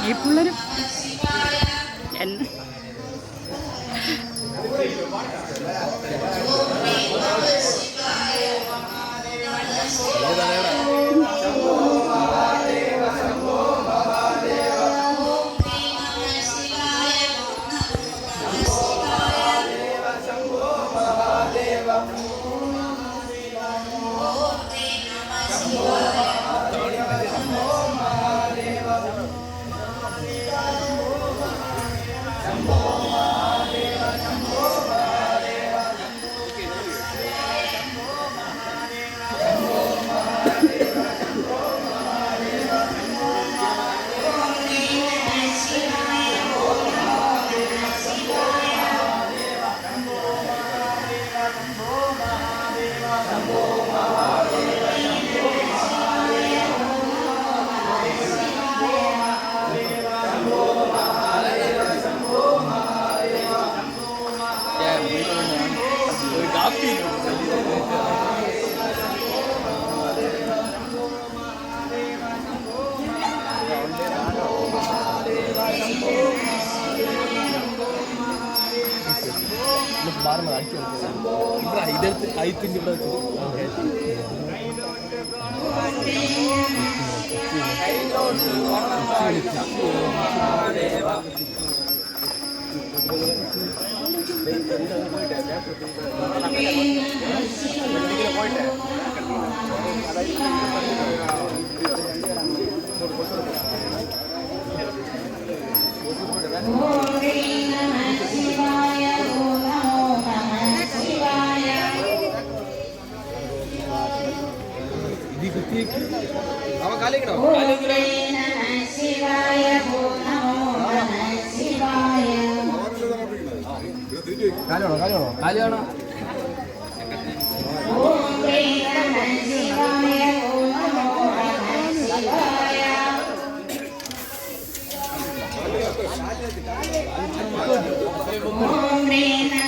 ഈ പിള്ളേരും എന്നെ பாருங்க அடிச்சு இது எடுத்து ஐ திங்க் கூட வச்சுது போயிட்டேன் போயிட்டேன் ठीक अब काले गिरो काले गिरो शिवाय, भो नमो नमः शिवाय। काले होना काले होना काले होना ओम ह्रीं नमः शिवाय, भो नमो नमः शिवाय। ओम ह्रीं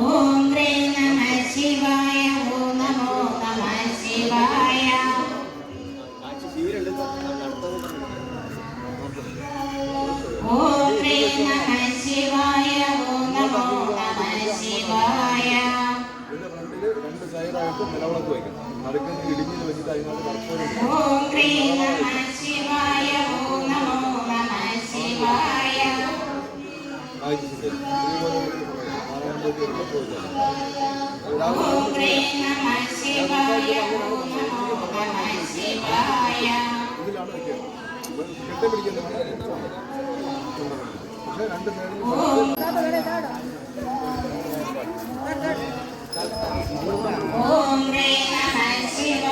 ഓം ഹ്രേ നമ ശിവായ ഓം നമോ നമ ഓം ഹ്രേ നമ ശിവായ ഓം നമോ നമ ഓം ഹ്രേ നമ ശിവായ ഓം നമോ നമ പക്ഷേ രണ്ട് സൈഡിൽ ഓം ശ്രീ നമ ശിവ